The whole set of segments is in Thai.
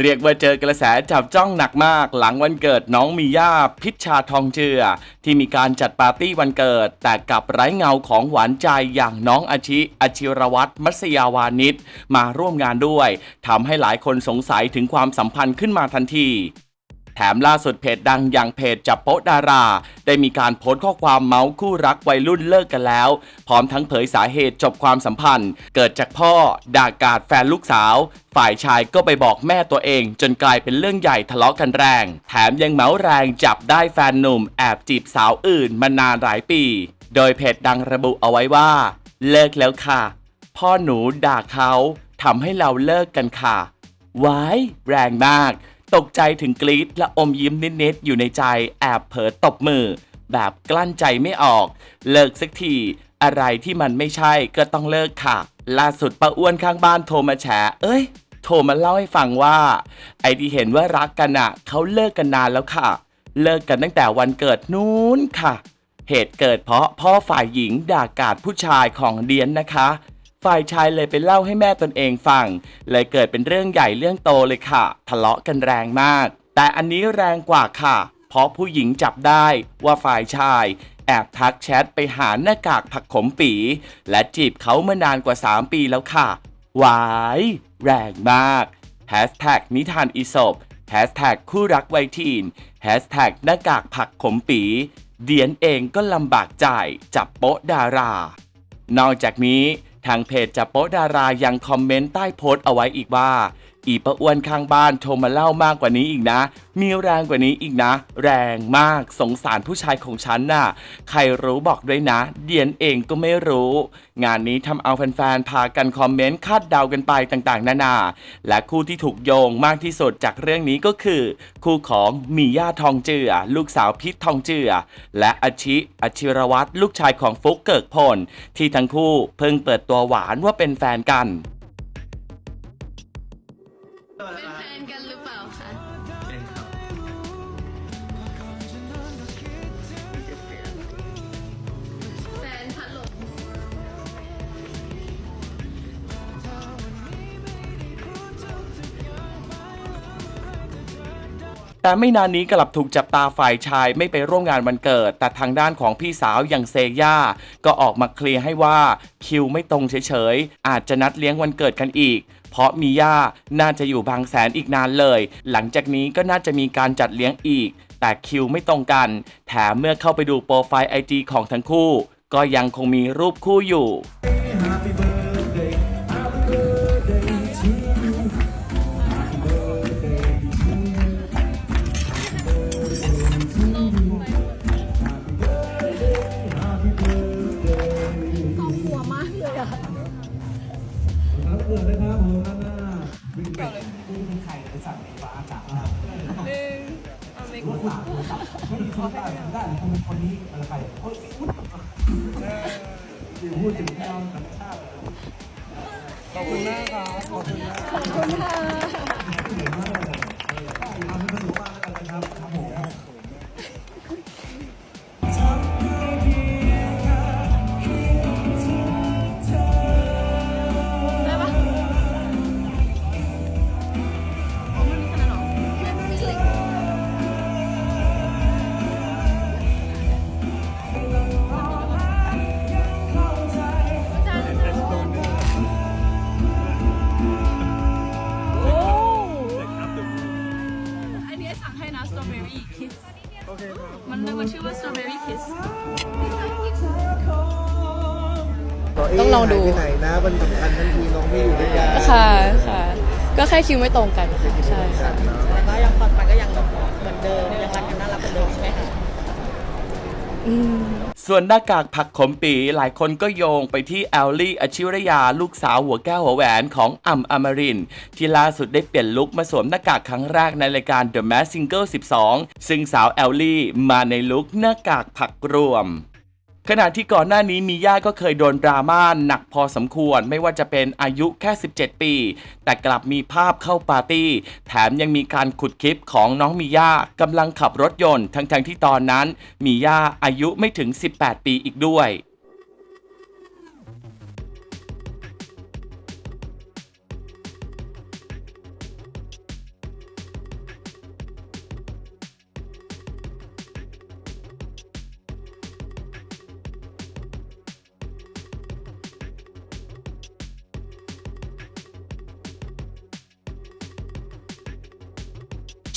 เรียกว่าเจอกระแสจับจ้องหนักมาก หลังวันเกิดน้องมีย่าพิชชาทองเจือ ที่มีการจัดปาร์ตี้วันเกิด แต่กับไร้เงาของหวานใจอย่างน้องอาชิอชิรวัตรมัสยาวานิชมาร่วมงานด้วยทำให้หลายคนสงสัยถึงความสัมพันธ์ขึ้นมาทันที แถมล่าสุดเพจดังอย่างเพจจับโป๊ะดารา ได้มีการโพสต์ข้อความเมาส์คู่รักวัยรุ่นเลิกกันแล้ว พร้อมทั้งเผยสาเหตุจบความสัมพันธ์ เกิดจากพ่อ ด่ากาดแฟนลูกสาว ฝ่ายชายก็ไปบอกแม่ตัวเอง จนกลายเป็นเรื่องใหญ่ทะเลาะกันแรง แถมยังเมาส์แรงจับได้แฟนหนุ่มแอบจีบสาวอื่นมานานหลายปี โดยเพจดังระบุเอาไว้ว่า เลิกแล้วค่ะ พ่อหนูด่าเขาทำให้เราเลิกกันค่ะ ไว้แรงมาก ตกใจถึงกรี๊ดและอมยิ้มนิดๆอยู่ในใจแอบเผลอตบมือ แบบกลั้นใจไม่ออก เลิกสักที อะไรที่มันไม่ใช่ก็ต้องเลิกค่ะ ล่าสุดป้าอ้วนข้างบ้านโทรมาแฉเอ้ย โทรมาเล่าให้ฟังว่า ไอที่เห็นว่ารักกันอะเขาเลิกกันนานแล้วค่ะ เลิกกันตั้งแต่วันเกิดนู้นค่ะ เหตุเกิดเพราะพ่อฝ่ายหญิงด่ากาดผู้ชายของเดียนนะคะ ฝ่ายชายเลยไปเล่าให้แม่ตนเองฟัง เลยเกิดเป็นเรื่องใหญ่เรื่องโตเลยค่ะ ทะเลาะกันแรงมาก แต่อันนี้แรงกว่าค่ะ เพราะผู้หญิงจับได้ว่าฝ่ายชาย แอบทักแชทไปหาหน้ากากผักขมปี และจีบเขามานานกว่า 3 ปีแล้วค่ะ หวาย แรงมากแฮชแท็กนิทานอีสบแฮชแท็กคู่รักวัยทีนแฮชแท็กหน้ากากผักขมปีเดียนเองก็ลำบากใจจับโป๊ะดารา นอกจากนี้ ทางเพจจับโป๊ะดารายังคอมเมนต์ใต้โพสต์เอาไว้อีกว่า อีปะอ้วนข้างบ้านโทรมาเล่ามากกว่านี้อีกนะ มีแรงกว่านี้อีกนะ แรงมากสงสารผู้ชายของฉันน่ะ ใครรู้บอกด้วยนะ เดียนเองก็ไม่รู้ งานนี้ทำเอาแฟนๆ พากันคอมเมนต์คาดเดากันไปต่างๆ นานา และคู่ที่ถูกโยงมากที่สุดจากเรื่องนี้ก็คือ คู่ของมีย่าทองเจือ ลูกสาวพิษทองเจือ และอาชิอชิรวัตรลูกชายของฟุกเกิกพลที่ทั้งคู่เพิ่งเปิดตัวหวานว่าเป็นแฟนกัน นหรือเปล่าคะ แต่ไม่นานนี้กลับถูกจับตาฝ่ายชายไม่ไปร่วมงานวันเกิด แต่ทางด้านของพี่สาวอย่างเซย่าก็ออกมาเคลียร์ให้ว่าคิวไม่ตรงเฉยๆ อาจจะนัดเลี้ยงวันเกิดกันอีก เพราะมีย่าน่าจะอยู่บางแสนอีกนานเลย หลังจากนี้ก็น่าจะมีการจัดเลี้ยงอีก แต่คิวไม่ตรงกัน แถมเมื่อเข้าไปดูโปรไฟล์ไอจีของทั้งคู่ ก็ยังคงมีรูปคู่อยู่ ไข่ในสัตว์ในฟ้าจากนะครับรถตักรถตักไม่มีคนได้ได้คุณเป็นคนนี้อะไรไปโอ้ยพูดพูดถึงแนวธรรมชาติขอบคุณมากครับขอบคุณมากขอบคุณค่ะ ต้องลองดูไปไหนนะมันสำคัญทันทีน้องไม่อยู่ด้วยกันค่ะค่ะ ก็แค่คิวไม่ตรงกันค่ะใช่ค่ะ แต่ก็ยังความสัมพันธ์ก็ยังเหมือนเดิมยังรักกันน่ารักเหมือนเดิมใช่ไหมคะอืมส่วนหน้ากากผักขมปีหลายคนก็โยงไปที่แอลลี่อชิรยาลูกสาวหัวแก้วหัวแหวนของอ่ำอมรินทร์ที่ล่าสุดได้เปลี่ยนลุคมาสวมหน้ากากครั้งแรกในรายการ The Mask Singer 12 ซึ่งสาวแอลลี่มาในลุคหน้ากากผักรวม ขณะที่ก่อนหน้านี้มีย่าก็เคยโดนดราม่าหนักพอสมควร ไม่ว่าจะเป็นอายุแค่ 17 ปี แต่กลับมีภาพเข้าปาร์ตี้ แถมยังมีการขุดคลิปของน้องมีย่ากำลังขับรถยนต์ ทั้งๆที่ตอนนั้นมีย่าอายุไม่ถึง 18 ปีอีกด้วย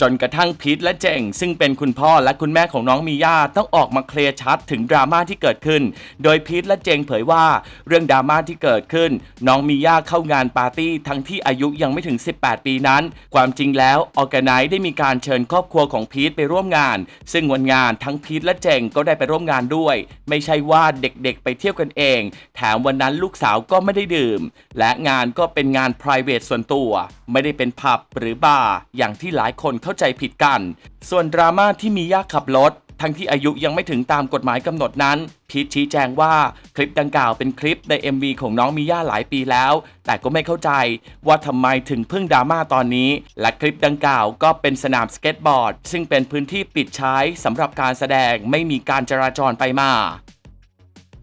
จนกระทั่งพีทและเจงซึ่งเป็นคุณพ่อและคุณแม่ของน้องมีย่าต้องออกมาเคลียร์ชัดถึงดราม่าที่เกิดขึ้น โดยพีทและเจงเผยว่าเรื่องดราม่าที่เกิดขึ้น น้องมีย่าเข้างานปาร์ตี้ทั้งที่อายุยังไม่ถึง 18 ปีนั้น ความจริงแล้วออแกไนได้มีการเชิญครอบครัวของพีทไปร่วมงาน ซึ่งวันงานทั้งพีทและเจงก็ได้ไปร่วมงานด้วย ไม่ใช่ว่าเด็กๆ ไปเที่ยวกันเอง แถมวันนั้นลูกสาวก็ไม่ได้ดื่ม และงานก็เป็นงาน p r i v a t e ส่วนตัว ไม่ได้เป็นผับหรือบาร์อย่างที่หลายคนเข้าใจผิดกัน ส่วนดราม่าที่มีย่าขับรถทั้งที่อายุยังไม่ถึงตามกฎหมายกำหนดนั้น พีชชี้แจงว่าคลิปดังกล่าวเป็นคลิปใน MV ของน้องมีย่าหลายปีแล้ว แต่ก็ไม่เข้าใจว่าทำไมถึงเพิ่งดราม่าตอนนี้ และคลิปดังกล่าวก็เป็นสนามสเก็ตบอร์ด ซึ่งเป็นพื้นที่ปิดใช้สำหรับการแสดงไม่มีการจราจรไปมา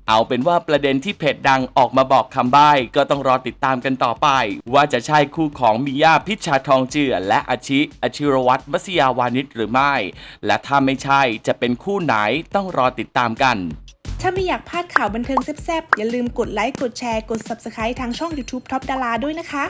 เอาเป็นว่าประเด็นที่เพจดังออกมาบอกคำใบ้ก็ต้องรอติดตามกันต่อไป ว่าจะใช่คู่ของมิยาพิชชาทองเจือ และอาชิอชิรวัตรมัสยาวานิชหรือไม่ และถ้าไม่ใช่จะเป็นคู่ไหนต้องรอติดตามกัน ถ้าไม่อยากพลาดข่าวบันเทิงแซ่บๆ อย่าลืมกดไลค์กดแชร์กด Subscribe ทางช่อง YouTube Top ดาราด้วยนะคะ